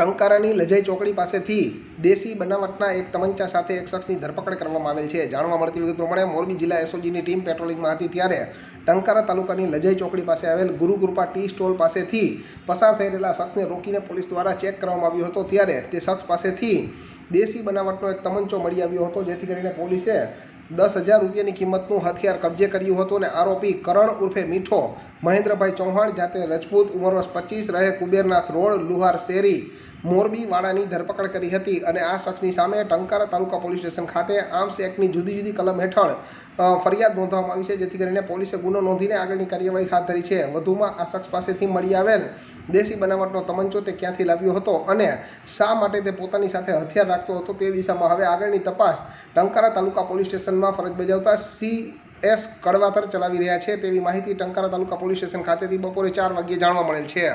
ટંકારાની લજાઈ ચોકડી પાસેથી દેશી બનાવટના એક તમંચા સાથે એક શખ્સની ધરપકડ કરવામાં આવેલ છે. જાણવા મળતી વિગત પ્રમાણે મોરબી જિલ્લા એસઓજીની ટીમ પેટ્રોલિંગમાં હતી ત્યારે ટંકારા તાલુકાની લજાઈ ચોકડી પાસે આવેલ ગુરુકૃપા ટી સ્ટોલ પાસેથી પસાર થઈ રહેલા શખ્સને રોકીને પોલીસ દ્વારા ચેક કરવામાં આવ્યો હતો ત્યારે તે શખ્સ પાસેથી દેશી બનાવટનો એક તમંચો મળી આવ્યો હતો, જેથી કરીને પોલીસે દસ હજાર રૂપિયાની કિંમતનું હથિયાર કબજે કર્યું હતું અને આરોપી કરણ ઉર્ફે મીઠો, મહેન્દ્રભાઈ ચૌહાણ, જાતે રજપૂત, ઉંમર વર્ષ પચીસ, રહે કુબેરનાથ રોડ, લુહાર શેરી મોરબી વાડાની ધરપકડ કરી હતી અને આ શખ્સની સામે ટંકારા તાલુકા પોલીસ સ્ટેશન ખાતે આર્મ્સ એક્ટની જુદી જુદી કલમ હેઠળ ફરિયાદ નોંધવામાં આવી છે, જેથી કરીને પોલીસે ગુનો નોંધીને આગળની કાર્યવાહી હાથ ધરી છે. વધુમાં આ શખ્સ પાસેથી મળી આવેલ દેશી બનાવટનો તમંચો તે ક્યાંથી લાવ્યો હતો અને શા માટે તે પોતાની સાથે હથિયાર રાખતો હતો તે દિશામાં હવે આગળની તપાસ ટંકારા તાલુકા પોલીસ સ્ટેશનમાં ફરજ બજાવતા સી એસ કડવાતર ચલાવી રહ્યા છે તેવી માહિતી ટંકારા તાલુકા પોલીસ સ્ટેશન ખાતેથી બપોરે ચાર વાગ્યે જાણવા મળેલ છે.